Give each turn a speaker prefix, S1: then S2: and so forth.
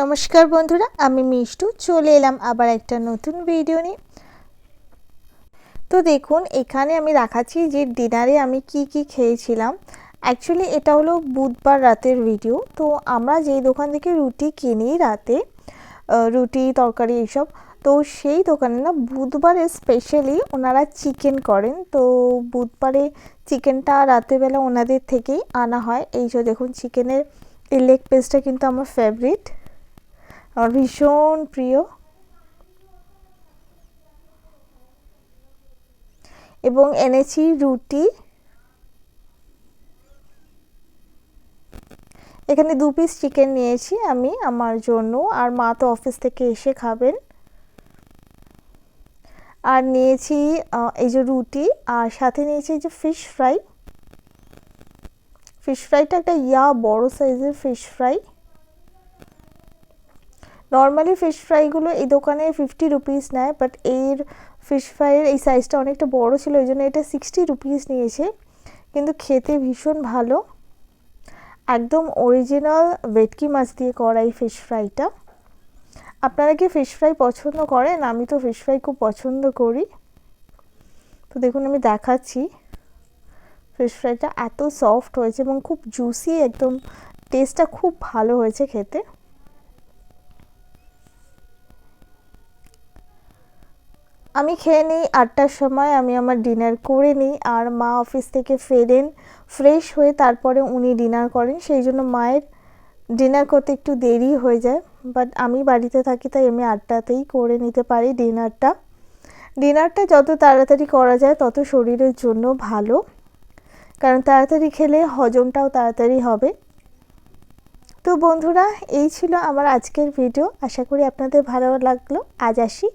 S1: নমস্কার বন্ধুরা, আমি মিষ্টু। চলে এলাম আবার একটা নতুন ভিডিও নিয়ে। তো দেখুন, এখানে আমি রাখাচ্ছি যে ডিনারে আমি কি কি খেয়েছিলাম। অ্যাকচুয়ালি এটা হলো বুধবার রাতের ভিডিও তো আমরা যেই দোকান থেকে রুটি কিনি রাতে রুটি, তরকারি এইসব, তো সেই দোকানে না বুধবারে স্পেশালি ওনারা চিকেন করেন। তো বুধবারে চিকেনটা রাতেরবেলা ওনাদের থেকেই আনা হয়। এই যে দেখুন চিকেনের লেগ পিসটা কিন্তু আমার ফেভারিট আমার ভীষণ প্রিয়। এবং এনেছি রুটি। এখানে দু পিস চিকেন নিয়েছি আমি আমার জন্য। আর মা তো অফিস থেকে এসে খাবেন। আর নিয়েছি এই যে রুটি। আর সাথে নিয়েছি এই যে ফিশ ফ্রাই ফিশ ফ্রাইটা একটা ইয়া, বড় সাইজের ফিশ ফ্রাই নর্মালি ফিশ ফ্রাইগুলো এই দোকানে ফিফটি রুপিস নেয় বাট এর ফিশ ফ্রাইয়ের এই সাইজটা অনেকটা বড় ছিল, ওই জন্য এটা সিক্সটি রুপিস নিয়েছে। কিন্তু খেতে ভীষণ ভালো। একদম অরিজিনাল ভেটকি মাছ দিয়ে করা এই ফিশ ফ্রাইটা আপনারা কি ফিশ ফ্রাই পছন্দ করেন? আমি তো ফিশ ফ্রাই খুব পছন্দ করি। তো দেখুন, আমি দেখাচ্ছি। ফিশ ফ্রাইটা এত সফট হয়েছে এবং খুব জুসি একদম টেস্টটা খুব ভালো হয়েছে খেতে। আমি খেয়ে নিই, আটটার সময় আমি আমার ডিনার করে নিই আর মা অফিস থেকে ফেরেন, ফ্রেশ হয়ে তারপরে উনি ডিনার করেন। সেই জন্য মায়ের ডিনার করতে একটু দেরি হয়ে যায় বাট আমি বাড়িতে থাকি তাই আমি আটটাতেই করে নিতে পারি ডিনারটা। ডিনারটা যত তাড়াতাড়ি করা যায় তত শরীরের জন্য ভালো, কারণ তাড়াতাড়ি খেলে হজমটাও তাড়াতাড়ি হবে। তো বন্ধুরা, এই ছিল আমার আজকের ভিডিও আশা করি আপনাদের ভালো লাগল। আজ আসি।